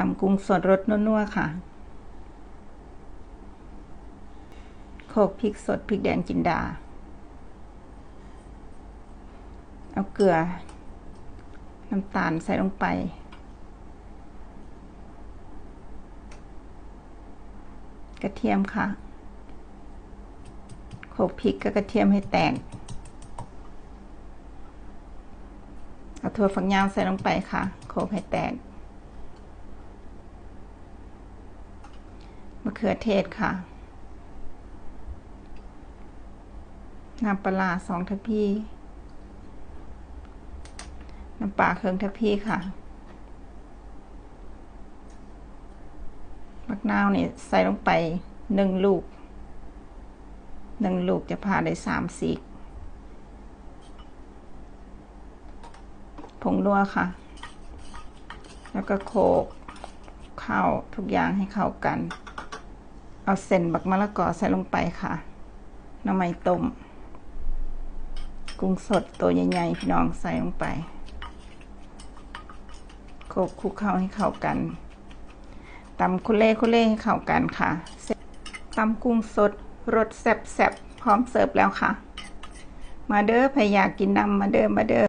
ตำกุ้งสดรสนัวๆค่ะ โขกพริกสดพริกแดงจินดา เอาเกลือ น้ำตาลใส่ลงไป กระเทียมค่ะ โขกพริกกับกระเทียมให้แตกเอาถั่วฝักยาวใส่ลงไปค่ะ โขกให้แตก มะเขือเทศค่ะ น้ำปลาสองทัพพีน้ำปลาเครื่องทัพพีค่ะมะนาวนี่ใส่ลงไปหนึ่งลูกหนึ่งลูกจะผ่าได้สามสีกผงนัวค่ะ แล้วก็โขลกเข้าทุกอย่างให้เข้ากัน เอาเส้นบักมะละกอใส่ลงไปค่ะน้ำมันต้ม กุ้งสดตัวใหญ่ๆพี่น้องใส่ลงไปโขกคลุกเข้าให้เข้ากันตำคุเล่คุเล่ให้เข้ากันค่ะตำกุ้งสดรสแซ่บๆพร้อมเสิร์ฟแล้วค่ะ มาเด้อใครอยากกินน้ำมาเด้อมาเด้อ